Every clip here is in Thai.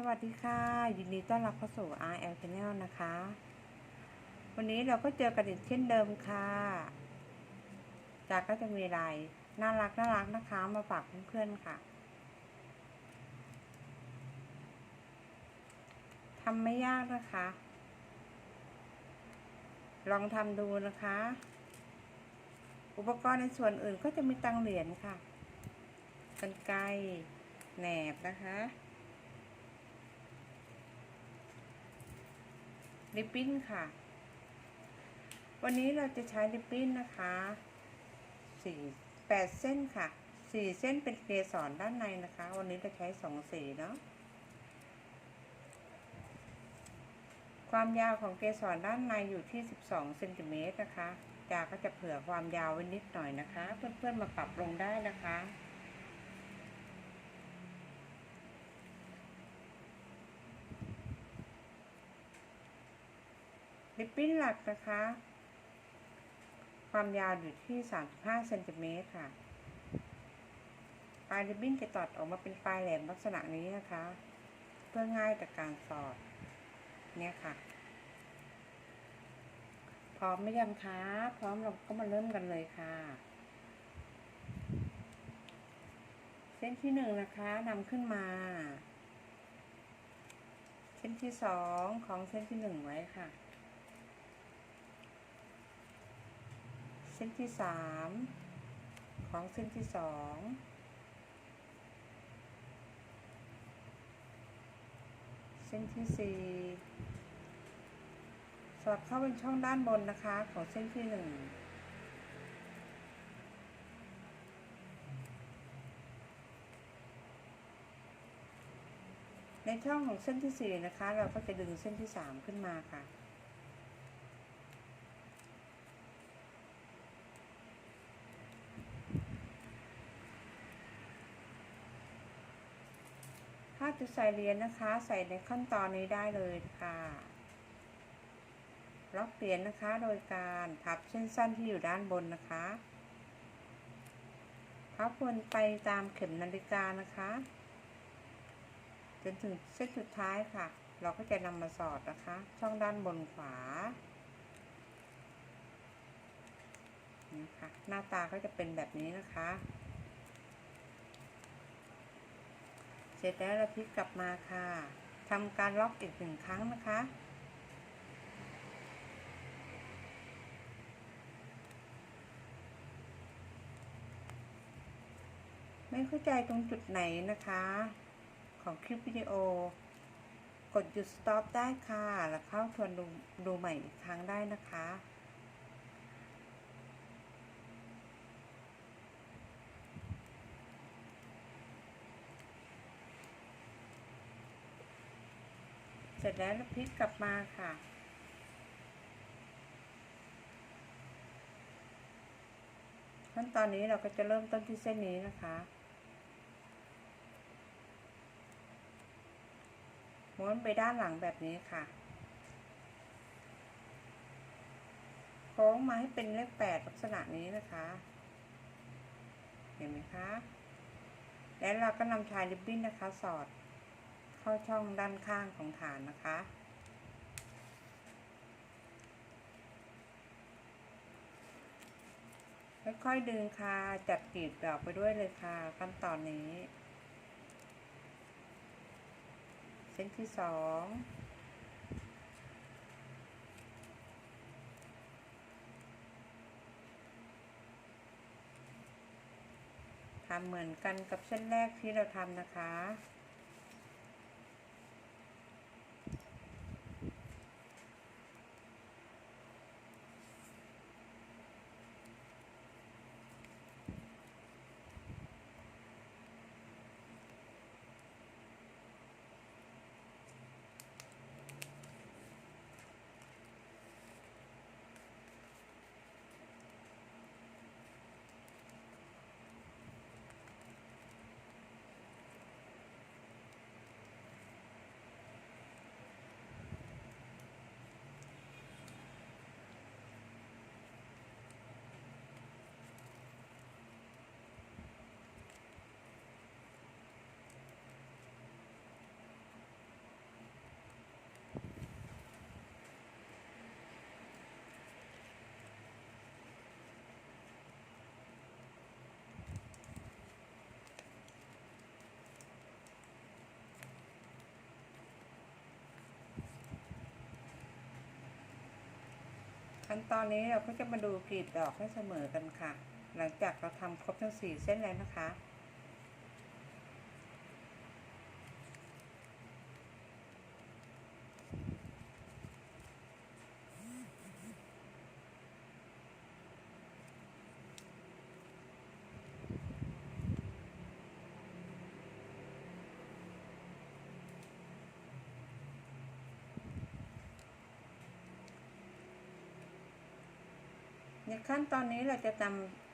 สวัสดีค่ะ ยินดีต้อนรับเข้าสู่ RL Channel นะคะ วันนี้เราก็เจอกันอีกเช่นเดิมค่ะ จากก็จะมีอะไรน่ารักน่ารักนะคะมาฝากเพื่อนๆค่ะทำไม่ยากนะคะ ลองทำดูนะคะ อุปกรณ์ในส่วนอื่นก็จะมีตังเหรียญค่ะกันไกรแหนบนะคะ ริบบิ้นค่ะ วันนี้เราจะใช้ริบบิ้นนะคะสี่แปดเส้นค่ะสี่เส้นเป็นเกสรด้านในนะคะ วันนี้จะใช้สองสีเนาะความยาวของเกสรด้านในอยู่ที่ 12เซนติเมตรนะคะจากก็จะเผื่อความยาวไว้นิดหน่อยนะคะ เพื่อนๆมาปรับลงได้นะคะ ริบบิ้นหลักนะคะ ความยาวอยู่ที่ 35เซนติเมตรค่ะ ปลายริบบิ้นจะตัดออกมาเป็นปลายแหลมลักษณะนี้นะคะ เพื่อง่ายต่อการสอด เนี่ยค่ะ พร้อมไหมยังคะ พร้อมเราก็มาเริ่มกันเลยค่ะ เส้นที่หนึ่งนะคะนำขึ้นมาเส้นที่สองของเส้นที่หนึ่งไว้ค่ะ เส้ นที่สามของเส้นที่สองเส้นที่สี่สอดเข้าเป็นช่องด้านบนนะคะ ของเส้นที่หนึ่งในช่องของเส้นที่สี่นะคะ เราก็จะดึงเส้นที่สามขึ้นมาค่ะ จะใส่เหรียญนะคะ ใส่ในขั้นตอนนี้ได้เลยค่ะล็อกเหรียญนะคะ โดยการพับเส้นสั้นที่อยู่ด้านบนนะคะพับวนไปตามเข็มนาฬิกานะคะ จนถึงเส้นสุดท้ายค่ะ เราก็จะนำมาสอดนะคะ ช่องด้านบนขวานี่ค่ะหน้าตาก็จะเป็นแบบนี้นะคะ เสร็จแล้วเราพลิกกลับมาค่ะทำการล็อกอีกหนึ่งครั้งนะคะ ไม่เข้าใจตรงจุดไหนนะคะ ของคลิปวิดีโอ กดหยุด stop ได้ค่ะ แล้วเข้าทวนดูดูใหม่อีกครั้งได้นะคะ ร็จแล้วเราพลิกกลับมาค่ะ ขั้นตอนนี้เราก็จะเริ่มต้นที่เส้นนี้นะคะม้วนไปด้านหลังแบบนี้ค่ะ โค้งมาให้เป็นเลขแปดลักษณะนี้นะคะ เห็นไหมคะ แล้วเราก็นำชายริบบิ้นนะคะ สอด เข้าช่องด้านข้างของฐานนะคะ ค่อยๆดึงค่ะ จับกีบดอกไปด้วยเลยค่ะ ขั้นตอนนี้ เส้นที่สองทำเหมือนกันกับเส้นแรกที่เราทำนะคะ ขั้นตอนนี้เราก็จะมาดูกรีดดอกให้เสมอกันค่ะ หลังจากเราทำครบทั้งสี่เส้นแล้วนะคะ ขั้นตอนนี้เราจะนำ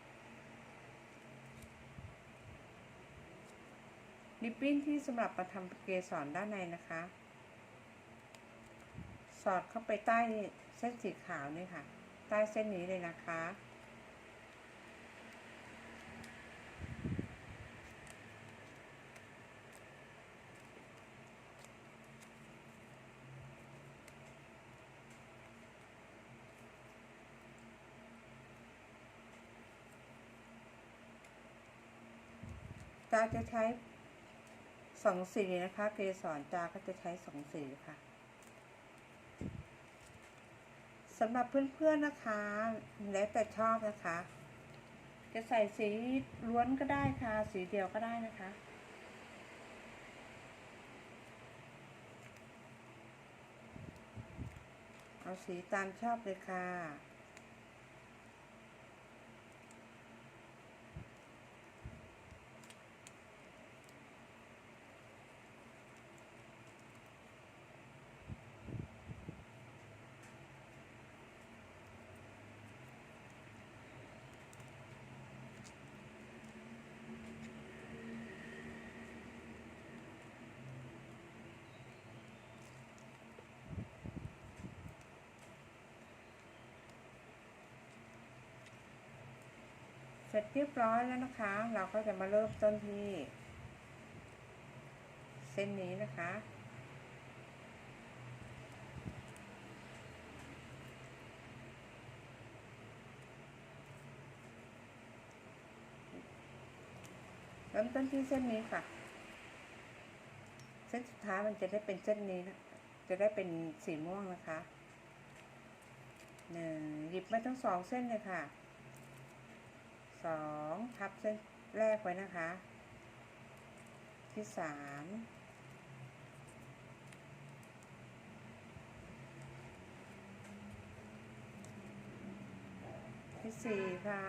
ริบบิ้นที่สำหรับมาทำเกสรด้านในนะคะ สอดเข้าไปใต้เส้นสีขาวนี่ค่ะ ใต้เส้นนี้เลยนะคะ จาจะใช้สองสีนะคะ เกสรจาก็จะใช้สองสีค่ะสำหรับเพื่อนๆนะคะ แล้วแต่ชอบนะคะ จะใส่สีล้วนก็ได้ค่ะ สีเดียวก็ได้นะคะเอาสีตามชอบเลยค่ะ เสร็จเรียบร้อยแล้วนะคะ เราก็จะมาเริ่มต้นที่ เส้นนี้นะคะ เริ่มต้นที่เส้นนี้ค่ะ เส้นสุดท้ายมันจะได้เป็นเส้นนี้นะจะได้เป็นสีม่วงนะคะหนึ่งหยิบมาทั้งสองเส้นเลยค่ะ สองทับเส้นแรกไว้นะคะ ที่สามที่สี่ค่ะ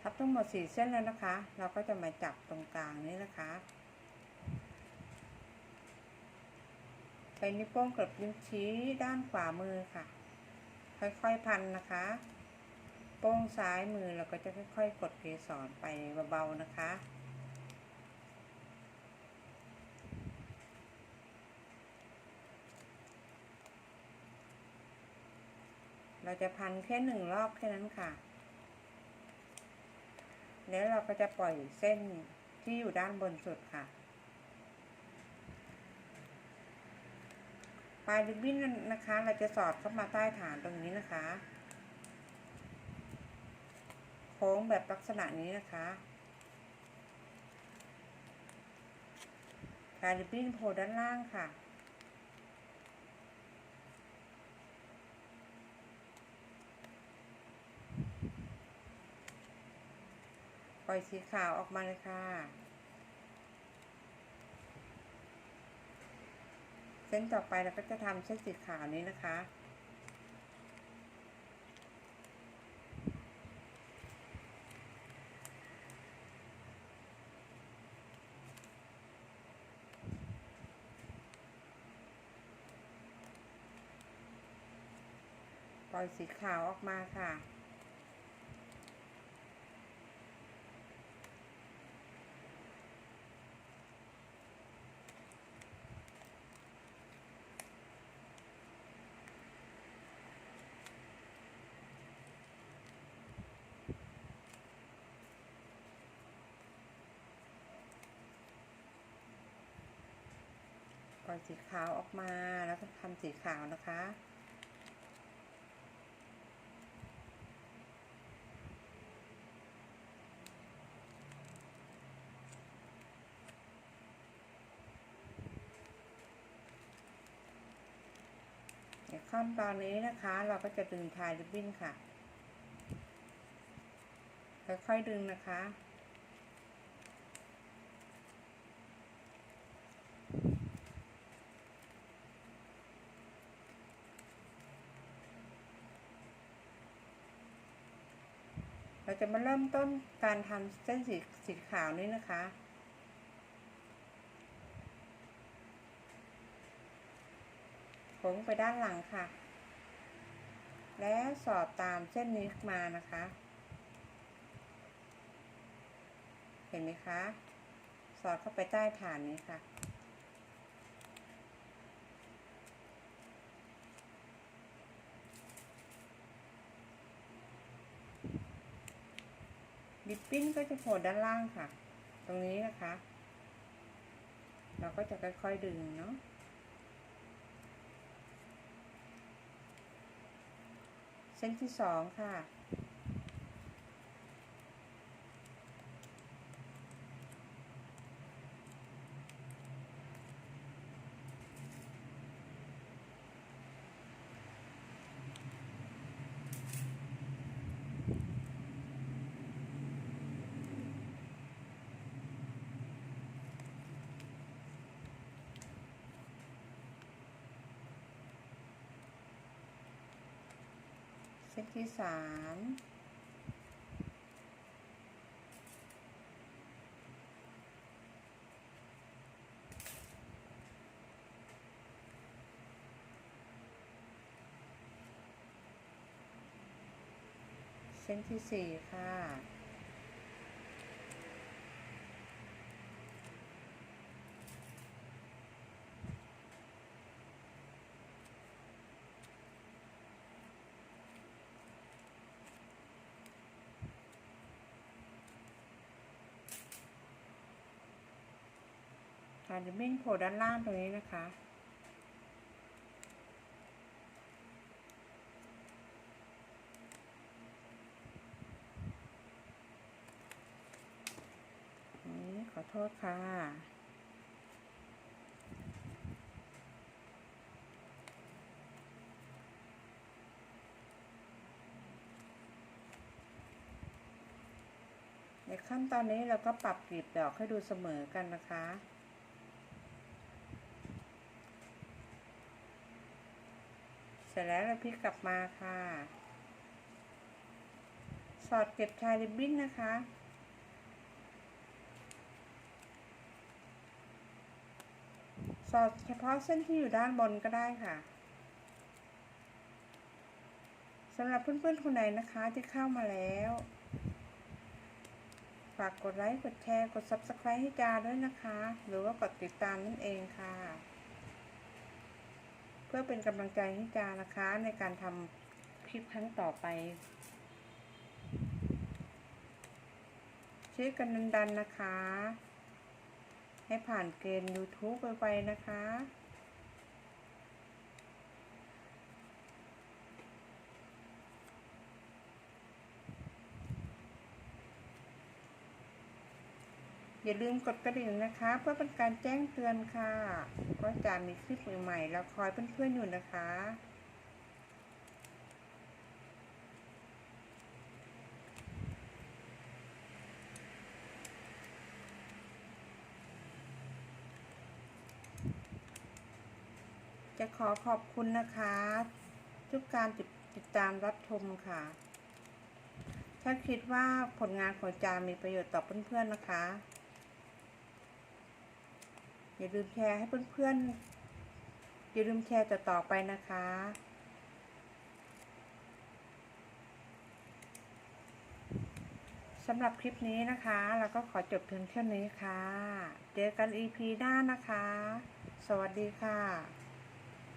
ทับทั้งหมดสี่เส้นแล้วนะคะ เราก็จะมาจับตรงกลางนี้นะคะใช้นิ้วโป้งกับนิ้วชี้ด้านขวามือค่ะ ค่อยๆพันนะคะ โป้งซ้ายมือเราก็จะค่อย ๆ กดเกสรไปเบาๆนะคะเราจะพันแค่หนึ่งรอบแค่นั้นค่ะ แล้วเราก็จะปล่อยเส้นที่อยู่ด้านบนสุดค่ะ ลายริบบิ้นนะคะ เราจะสอดเข้ามาใต้ฐานตรงนี้นะคะ โค้งแบบลักษณะนี้นะคะปลายริบบิ้นโผล่ด้านล่างค่ะปล่อยสีขาวออกมาเลยค่ะ เส้นต่อไปเราก็จะทำเส้นสีขาวนี้นะคะ ปล่อยสีขาวออกมาค่ะ อยสีขาวออกมาแล้วก็ทำสีขาวนะคะทขั้นตอนนี้นะคะ เราก็จะดึงทายริบบิ้นค่ะค่อยๆดึงนะคะ เราจะมาเริ่มต้นการทำเส้นสีสีขาวนี้นะคะ โค้งไปด้านหลังค่ะ แล้วสอดตามเส้นนี้มานะคะ เห็นไหมคะ สอดเข้าไปใต้ฐานนี้ค่ะ ดิปปิ้นก็จะโผล่ด้านล่างค่ะ ตรงนี้นะคะ เราก็จะค่อยๆดึงเนาะเส้นที่สองค่ะ เส้นที่สามเส้นที่สี่ค่ะ คะจะบิ้นโผล่ด้านล่างตรงนี้นะคะ นี่ขอโทษค่ะในขั้นตอนนี้เราก็ปรับกลีบดอกให้ดูเสมอกันนะคะ เส ร็จแล้วเราพลิกกลับมาค่ะ สอดเก็บชายริบบิ้นนะคะ สอดเฉพาะเส้นที่อยู่ด้านบนก็ได้ค่ะสำหรับเพื่อนๆคนไหนนะคะที่เข้ามาแล้ว ฝากกดไลค์ กดแชร์ กด Subscribe ให้จาด้วยนะคะ หรือว่ากดติดตามนั่นเองค่ะ เพื่อเป็นกำลังใจให้จานะคะในการทำคลิปครั้งต่อไปช่วยกันดันๆนะคะ ให้ผ่านเกณฑ์ YouTube ไปๆนะคะ อย่าลืมกดกระดิ่งนะคะ เพื่อเป็นการแจ้งเตือนค่ะว่าจะมีคลิปใหม่ๆแล้วคอยเพื่อนๆอยู่นะคะ จะขอขอบคุณนะคะทุกการติดติดตามรับชมค่ะถ้าคิดว่าผลงานของจามีประโยชน์ต่อเพื่อนๆนะคะ อย่าลืมแชร์ให้เพื่อนๆ อย่าลืมแชร์ต่อๆไปนะคะ สำหรับคลิปนี้นะคะ เราก็ขอจบเพียงเท่านี้ค่ะ เจอกัน EP หน้านะคะ สวัสดีค่ะ